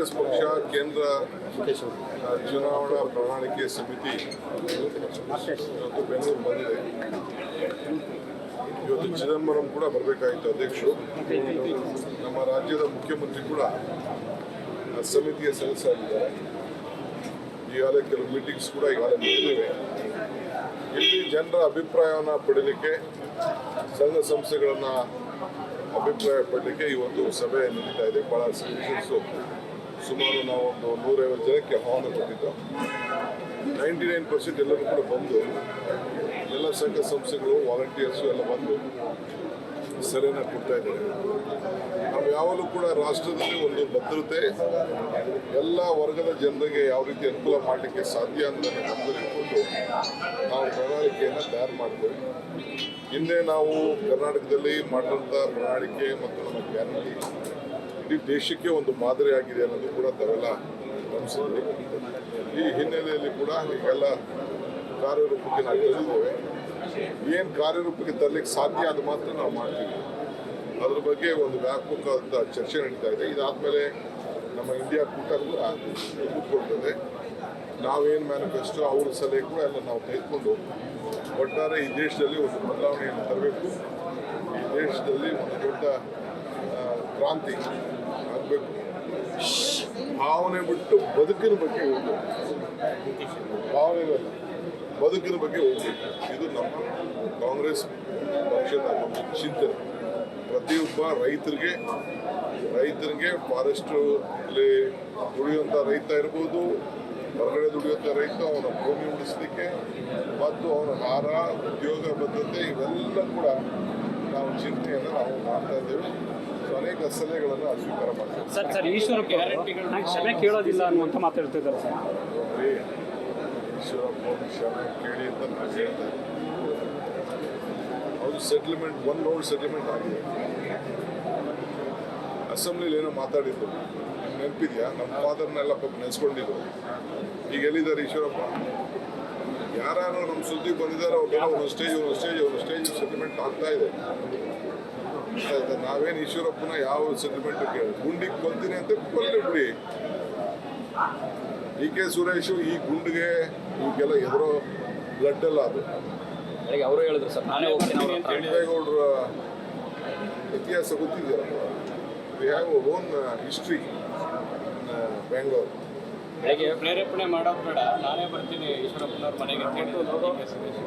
ಕಾಂಗ್ರೆಸ್ ಪಕ್ಷ, ಕೇಂದ್ರ ಚುನಾವಣಾ ಪ್ರಣಾಳಿಕೆ ಸಮಿತಿ ಇವತ್ತು ಬೆಂಗಳೂರು ಬಂದಿದೆ. ಇವತ್ತು ಚಿದಂಬರಂ ಕೂಡ ಬರಬೇಕಾಗಿತ್ತು ಅಧ್ಯಕ್ಷರು. ನಮ್ಮ ರಾಜ್ಯದ ಮುಖ್ಯಮಂತ್ರಿ ಕೂಡ ಸಮಿತಿಯ ಸದಸ್ಯರಾಗಿದ್ದಾರೆ. ಈಗಾಗಲೇ ಕೆಲವು ಮೀಟಿಂಗ್ಸ್ ಕೂಡ ಈಗಾಗಲೇ ನಡೆದಿವೆ. ಇಲ್ಲಿ ಜನರ ಅಭಿಪ್ರಾಯವನ್ನು ಪಡೀಲಿಕ್ಕೆ, ಸಂಘ ಸಂಸ್ಥೆಗಳನ್ನು ಅಭಿಪ್ರಾಯ ಪಡಲಿಕ್ಕೆ ಇವತ್ತು ಸಭೆ ನಡೀತಾ ಇದೆ. ಭಾಳ ಸೀರಿಯಸ್ಸು ಸುಮಾರು ನಾವು ಒಂದು ನೂರೈವತ್ತು ಜನಕ್ಕೆ ಆಹ್ವಾನ ಕೊಟ್ಟಿದ್ದು. ನೈಂಟಿ ನೈನ್ ಪರ್ಸೆಂಟ್ ಎಲ್ಲರೂ ಕೂಡ ಬಂದು ಎಲ್ಲ ಸಂಘ ಸಂಸ್ಥೆಗಳು ವಾಲಂಟಿಯರ್ಸು ಎಲ್ಲ ಬಂದು ಸಲಹೆನ ಕೊಡ್ತಾ ಇದ್ದಾರೆ. ನಾವು ಯಾವಾಗಲೂ ಕೂಡ ರಾಷ್ಟ್ರದಲ್ಲಿ ಒಂದು ಭದ್ರತೆ ಎಲ್ಲ ವರ್ಗದ ಜನರಿಗೆ ಯಾವ ರೀತಿ ಅನುಕೂಲ ಮಾಡಲಿಕ್ಕೆ ಸಾಧ್ಯ ಅಂತ ಗಮನದಲ್ಲಿಟ್ಕೊಂಡು ನಾವು ಪ್ರಣಾಳಿಕೆಯನ್ನು ತಯಾರು ಮಾಡ್ತೇವೆ. ಹಿಂದೆ ನಾವು ಕರ್ನಾಟಕದಲ್ಲಿ ಮಾಡಿದಂಥ ಪ್ರಣಾಳಿಕೆ ಮತ್ತು ನಮ್ಮ ಗ್ಯಾರಂಟಿ ಇಡೀ ದೇಶಕ್ಕೆ ಒಂದು ಮಾದರಿಯಾಗಿದೆ ಅನ್ನೋದು ಕೂಡ ತಾವೆಲ್ಲ ಗಮನಿಸಿದ್ವಿ ಈ ಹಿನ್ನೆಲೆಯಲ್ಲಿ ಕೂಡ ಈಗೆಲ್ಲ ಕಾರ್ಯರೂಪಕ್ಕೆ ನಾವು ತಂದಿದ್ದೇವೆ ಏನು ಕಾರ್ಯರೂಪಕ್ಕೆ ತರಲಿಕ್ಕೆ ಸಾಧ್ಯ ಅದು ಮಾತ್ರ ನಾವು ಮಾಡ್ತೀವಿ. ಅದ್ರ ಬಗ್ಗೆ ಒಂದು ವ್ಯಾಪಕವಾದ ಚರ್ಚೆ ನಡೀತಾ ಇದೆ. ಇದಾದಮೇಲೆ ನಮ್ಮ ಇಂಡಿಯಾ ಕೂಟ ಕೂಡ ಕೂತ್ಕೊಳ್ತದೆ ನಾವೇನು ಮ್ಯಾನಿಫೆಸ್ಟೋ ಅವ್ರ ಸಲಹೆ ಕೂಡ ಎಲ್ಲ ನಾವು ತೆಗೆದುಕೊಂಡು ಒಟ್ಟಾರೆ ಈ ದೇಶದಲ್ಲಿ ಒಂದು ಬದಲಾವಣೆಯನ್ನು ತರಬೇಕು. ಈ ದೇಶದಲ್ಲಿ ಒಂದು ದೊಡ್ಡ ಕ್ರಾಂತಿ. ಆಗಬೇಕು. ಭಾವನೆ ಬಿಟ್ಟು ಬದುಕಿನ ಬಗ್ಗೆ ಹೋಗಬೇಕು ಭಾವನೆ ಬದುಕಿನ ಬಗ್ಗೆ ಹೋಗಬೇಕು ಇದು ನಮ್ಮ ಕಾಂಗ್ರೆಸ್ ಪಕ್ಷದ ಚಿಂತನೆ. ಪ್ರತಿಯೊಬ್ಬ ರೈತರಿಗೆ ರೈತರಿಗೆ ಫಾರೆಸ್ಟಲ್ಲಿ ದುಡಿಯುವಂಥ ರೈತ ಇರ್ಬೋದು, ಹೊರಗಡೆ ದುಡಿಯುವಂಥ ರೈತ, ಅವನ ಭೂಮಿ ಉಳಿಸ್ಲಿಕ್ಕೆ ಮತ್ತು ಅವನ ಆಹಾರ, ಉದ್ಯೋಗ ಬದ್ಧತೆ ಇವೆಲ್ಲ ಕೂಡ ನಾವು ಚಿಂತೆಯನ್ನು ನಾವು ಮಾಡ್ತಾ ಇದ್ದೇವೆ. ಸೊ ಅನೇಕ ಸಲಹೆಗಳನ್ನು ಸ್ವೀಕಾರ ಮಾಡ್ತಾರೆ ಸರ್ ಸರ್ ಈಶ್ವರಪ್ಪ ನಾನು ಕ್ಷಮೆ ಕೇಳೋದಿಲ್ಲ ಅನ್ನುವಂತ ಮಾತಾಡ್ತಿದ್ದಾರೆ ಸರ್. ನೋಡ್ರಿ ಈಶ್ವರಪ್ಪ ಅವ್ರ ಕ್ಷಮೆ ಕೇಳಿ ಅಂತ ನಾನು ಹೇಳ್ತಾ ಅವರು ಸೆಟ್ಲ್ಮೆಂಟ್ ಒನ್ ರೌಂಡ್ ಸೆಟ್ಲ್ಮೆಂಟ್ ಆಗಿದೆ. ಅಸೆಂಬ್ಲಿಲಿ ಏನೋ ಮಾತಾಡಿದ್ರು. ನಿಮ್ಗೆ ನೆನಪಿದ್ಯಾ? ನಮ್ಮ ಫಾದರ್ನೆಲ್ಲ ಪಾಪ ನೆನೆಸ್ಕೊಂಡಿದ್ರು. ಈಗ ಎಲ್ಲಿದ್ದಾರೆ ಈಶ್ವರಪ್ಪ? ಯಾರು ನಮ್ಮ ಸುದ್ದಿ ಬಂದಿದ್ದಾರೆ ಅವ್ರಿಗೆಲ್ಲ ಒಂದು ಸ್ಟೇಜ್ ಒಂದು ಸ್ಟೇಜ್ ಒಂದು ಸ್ಟೇಜ್ ಸೆಟ್ಲ್ಮೆಂಟ್ ಆಗ್ತಾ ಇದೆ. ಆಯ್ತಾ? ನಾವೇನು ಈಶ್ವರಪ್ಪನ ಯಾವ ಸೆಟಲ್ಮೆಂಟ್ ಕೇಳಿ ಗುಂಡಿಗೆ ಕೊಲ್ತೀನಿ ಅಂತ ಕೊಲ್ಲಿ ಬಿಡಿ. ಡಿ ಕೆ ಸುರೇಶು ಈ ಗುಂಡಿಗೆ ಇವಕ್ಕೆಲ್ಲ ಎದುರೋ ಬ್ಲಡ್ ಅಲ್ಲ ಅದು. ಅವರು ಹೇಳಿದ್ರು ಸರ್ ನಾನೇ ಹೋಗ್ತೀನಿ ಅವ್ರ ಹತ್ರ. ದೇವೇಗೌಡರ ಇತಿಹಾಸ ಗೊತ್ತಿದೆಯಲ್ಲ we have own history Bangalore ಬೆಳಗ್ಗೆ ಪ್ರೇರೇಪಣೆ ಮಾಡೋದು ಬೇಡ ನಾನೇ ಬರ್ತೀನಿ ಈಶ್ವರಪ್ಪನವ್ರ ಮನೆಗೆ ಅಂತ ಹೇಳಿ.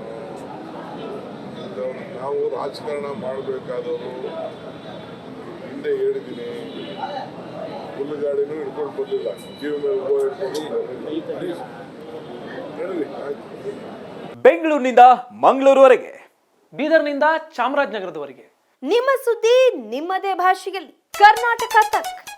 ನಾವು ರಾಜಕಾರಣ ಮಾಡಬೇಕಾದವರು ಹಿಂದೆ ಹೇಳಿದ್ದೀನಿ. ಹುಲ್ಲುಗಾಡಿನೂ ಹಿಡ್ಕೊಂಡು ಬಂದಿಲ್ಲ. ಜೀವ ಬೆಂಗಳೂರಿನಿಂದ ಮಂಗಳೂರುವರೆಗೆ ಬೀದರ್ನಿಂದ ಚಾಮರಾಜನಗರದವರೆಗೆ. ನಿಮ್ಮ ಸುದ್ದಿ ನಿಮ್ಮದೇ ಭಾಷೆಯಲ್ಲಿ. ಕರ್ನಾಟಕ ತಕ್.